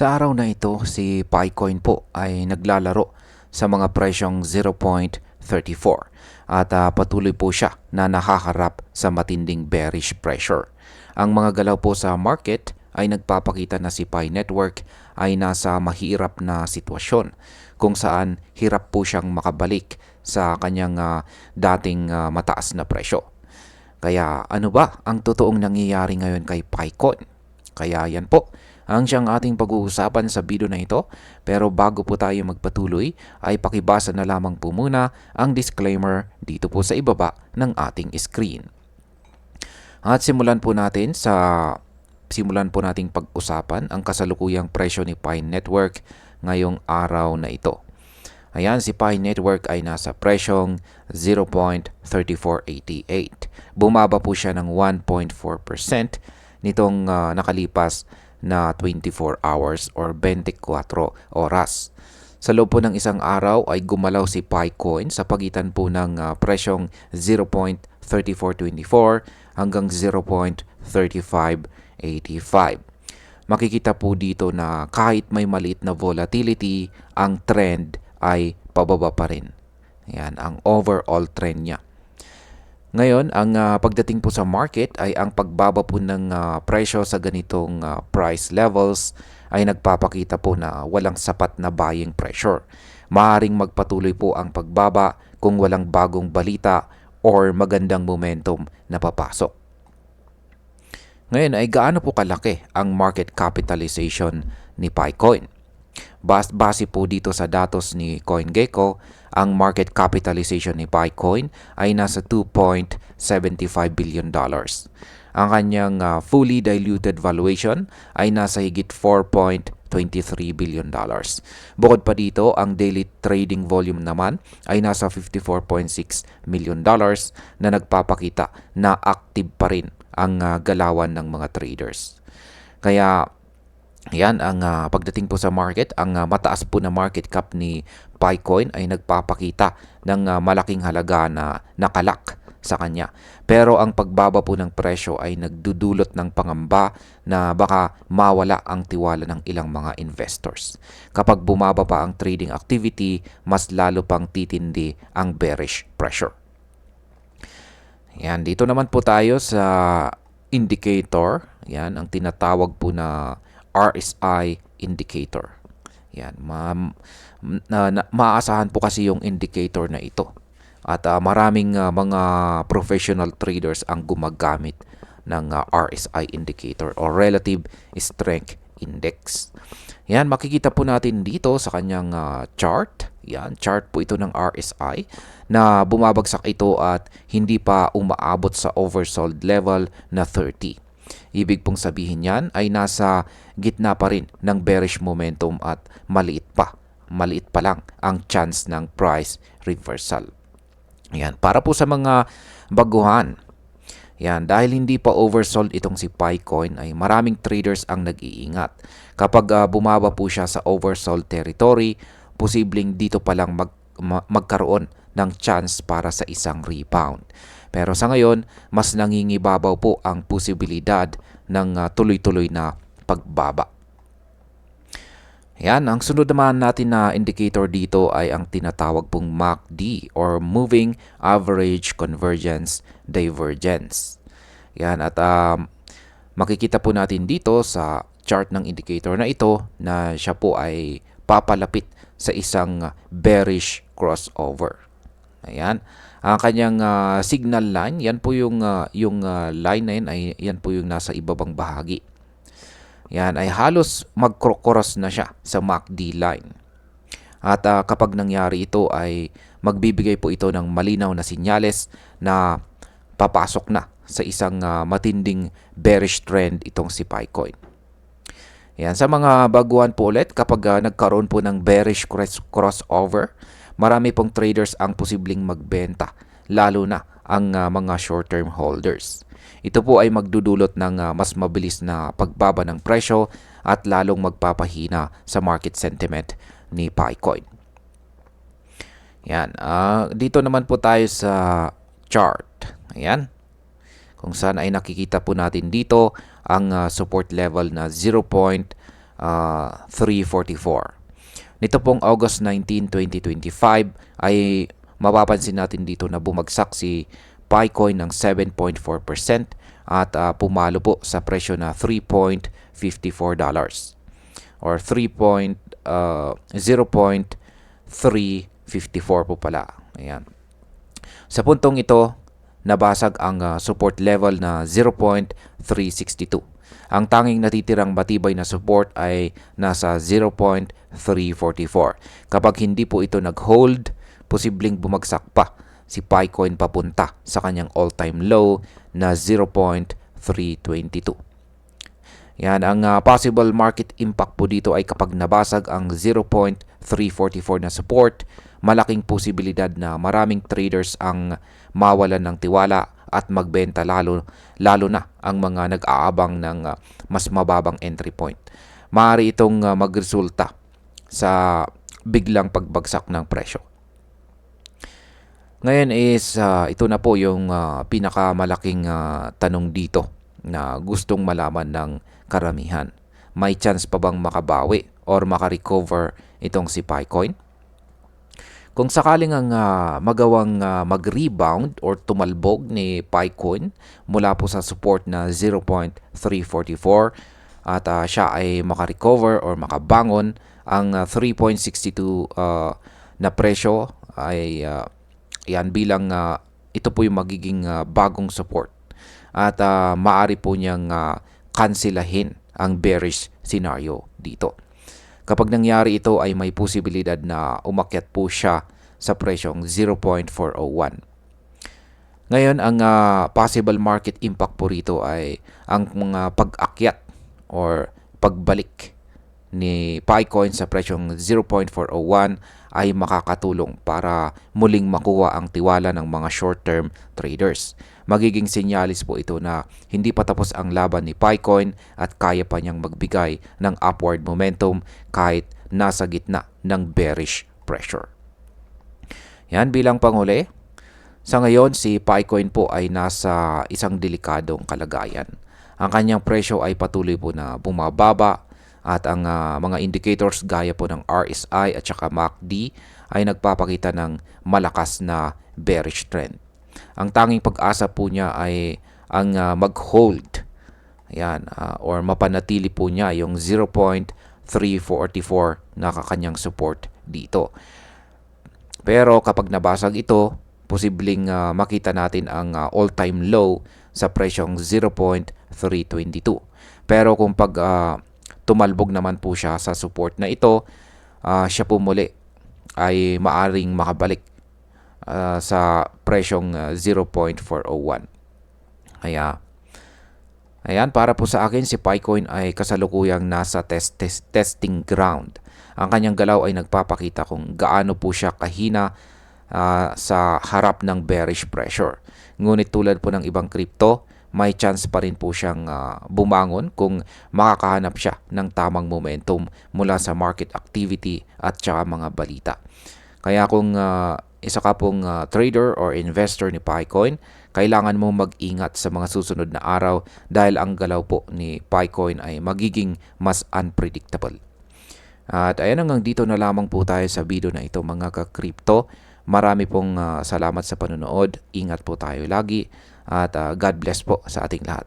Sa araw na ito, si Picoin po ay naglalaro sa mga presyong 0.34 at ah, patuloy po siya na nakaharap sa matinding bearish pressure. Ang mga galaw po sa market ay nagpapakita na si Pi Network ay nasa mahirap na sitwasyon kung saan hirap po siyang makabalik sa kanyang ah, dating ah, mataas na presyo. Kaya ano ba ang totoong nangyayari ngayon kay Picoin? Kaya yan po ang siyang ating pag-uusapan sa video na ito. Pero bago po tayo magpatuloy ay pakibasa na lamang po muna ang disclaimer dito po sa ibaba ng ating screen. At simulan po natin sa simulan po nating pag-usapan ang kasalukuyang presyo ni Pi Network ngayong araw na ito. Ayan, si Pi Network ay nasa presyong 0.3488. Bumaba po siya ng 1.4% nitong ah, nakalipas na 24 hours or 24 oras. Sa loob po ng isang araw ay gumalaw si Picoin sa pagitan po ng ah, presyong 0.3424 hanggang 0.3585. Makikita po dito na kahit may maliit na volatility, ang trend ay pababa pa rin. Yan, ang overall trend niya. Ngayon, ang ah, pagdating po sa market ay ang pagbaba po ng ah, presyo sa ganitong ah, price levels ay nagpapakita po na walang sapat na buying pressure. Maaring magpatuloy po ang pagbaba kung walang bagong balita or magandang momentum na papasok. Ngayon ay gaano po kalaki ang market capitalization ni Picoin? Bas base po dito sa datos ni CoinGecko, ang market capitalization ni Picoin ay nasa 2.75 billion dollars. Ang kanyang ah, fully diluted valuation ay nasa higit 4.23 billion dollars. Bukod pa dito, ang daily trading volume naman ay nasa 54.6 million dollars na nagpapakita na active pa rin ang ah, galawan ng mga traders. Kaya yan ang ah, pagdating po sa market, ang ah, mataas po na market cap ni Picoin ay nagpapakita ng ah, malaking halaga na nakalak sa kanya. Pero ang pagbaba po ng presyo ay nagdudulot ng pangamba na baka mawala ang tiwala ng ilang mga investors. Kapag bumaba pa ang trading activity, mas lalo pang titindi ang bearish pressure. Yan, dito naman po tayo sa indicator. Yan, ang tinatawag po na RSI indicator. Yan, ma, na, na, maaasahan po kasi yung indicator na ito. At ah, maraming ah, mga professional traders ang gumagamit ng ah, RSI indicator or Relative Strength Index. Yan, makikita po natin dito sa kanyang ah, chart. Yan, chart po ito ng RSI na bumabagsak ito at hindi pa umaabot sa oversold level na 30. Ibig pong sabihin yan ay nasa gitna pa rin ng bearish momentum at maliit pa. Maliit pa lang ang chance ng price reversal. Yan, para po sa mga baguhan. Yan, dahil hindi pa oversold itong si Picoin ay maraming traders ang nag-iingat. Kapag ah, bumaba po siya sa oversold territory, posibleng dito pa lang mag, ma- magkaroon ng chance para sa isang rebound. Pero sa ngayon, mas nangingibabaw po ang posibilidad ng ah, tuloy-tuloy na pagbaba. Yan, ang sunod naman natin na indicator dito ay ang tinatawag pong MACD or Moving Average Convergence Divergence. Yan, at um, makikita po natin dito sa chart ng indicator na ito na siya po ay papalapit sa isang bearish crossover. Ayan. Ang kanyang ah, signal line, yan po yung ah, yung ah, line na yan ay yan po yung nasa ibabang bahagi. Yan ay halos magkrokoros na siya sa MACD line. At ah, kapag nangyari ito ay magbibigay po ito ng malinaw na sinyales na papasok na sa isang ah, matinding bearish trend itong si Picoin. Yan, sa mga baguhan po ulit, kapag ah, nagkaroon po ng bearish cross- crossover, marami pong traders ang posibleng magbenta, lalo na ang ah, mga short-term holders. Ito po ay magdudulot ng ah, mas mabilis na pagbaba ng presyo at lalong magpapahina sa market sentiment ni Picoin. Yan, ah, dito naman po tayo sa chart. Ayan kung saan ay nakikita po natin dito ang ah, support level na 0.5 ah, 344. Nito pong August 19, 2025 ay mapapansin natin dito na bumagsak si Picoin ng 7.4% at ah, pumalo po sa presyo na 3.54 dollars or 3. ah, 0.354 po pala. Ayan. Sa puntong ito, nabasag ang ah, support level na 0.362. Ang tanging natitirang matibay na support ay nasa 0.344. Kapag hindi po ito nag-hold, posibleng bumagsak pa si Picoin papunta sa kanyang all-time low na 0.322. Yan, ang ah, possible market impact po dito ay kapag nabasag ang 0.344 na support, malaking posibilidad na maraming traders ang mawalan ng tiwala at magbenta lalo lalo na ang mga nag-aabang ng ah, mas mababang entry point. Maaari itong ah, magresulta sa biglang pagbagsak ng presyo. Ngayon is ah, ito na po yung ah, pinakamalaking ah, tanong dito na gustong malaman ng karamihan. May chance pa bang makabawi or makarecover itong si Picoin? Kung sakaling ang ah, magawang ah, mag-rebound or tumalbog ni Picoin mula po sa support na 0.344 at ah, siya ay makarecover or makabangon, ang ah, 3.62 ah, na presyo ay ah, yan bilang ah, ito po yung magiging ah, bagong support at ah, maari po niyang ah, kansilahin ang bearish scenario dito. Kapag nangyari ito ay may posibilidad na umakyat po siya sa presyong 0.401. Ngayon, ang ah, possible market impact po rito ay ang mga pag-akyat or pagbalik ni Picoin sa presyong 0.401 ay makakatulong para muling makuha ang tiwala ng mga short-term traders. Magiging senyalis po ito na hindi pa tapos ang laban ni Picoin at kaya pa niyang magbigay ng upward momentum kahit nasa gitna ng bearish pressure. Yan bilang panghuli. Sa ngayon, si Picoin po ay nasa isang delikadong kalagayan. Ang kanyang presyo ay patuloy po na bumababa at ang ah, mga indicators gaya po ng RSI at saka MACD ay nagpapakita ng malakas na bearish trend. Ang tanging pag-asa po niya ay ang ah, mag-hold Ayan, ah, or mapanatili po niya yung 0.344 na kakanyang support dito. Pero kapag nabasag ito, posibleng ah, makita natin ang ah, all-time low sa presyong 0.322. Pero kung pag ah, tumalbog naman po siya sa support na ito, ah, siya po muli ay maaring makabalik ah, sa presyong ah, 0.401. Kaya Ayan, para po sa akin, si Picoin ay kasalukuyang nasa test, test, testing ground. Ang kanyang galaw ay nagpapakita kung gaano po siya kahina ah, sa harap ng bearish pressure. Ngunit tulad po ng ibang crypto, may chance pa rin po siyang ah, bumangon kung makakahanap siya ng tamang momentum mula sa market activity at saka mga balita. Kaya kung ah, isa ka pong ah, trader or investor ni Picoin, kailangan mo mag-ingat sa mga susunod na araw dahil ang galaw po ni Picoin ay magiging mas unpredictable. At ayan hanggang dito na lamang po tayo sa video na ito mga ka-crypto. Marami pong ah, salamat sa panonood. Ingat po tayo lagi at ah, God bless po sa ating lahat.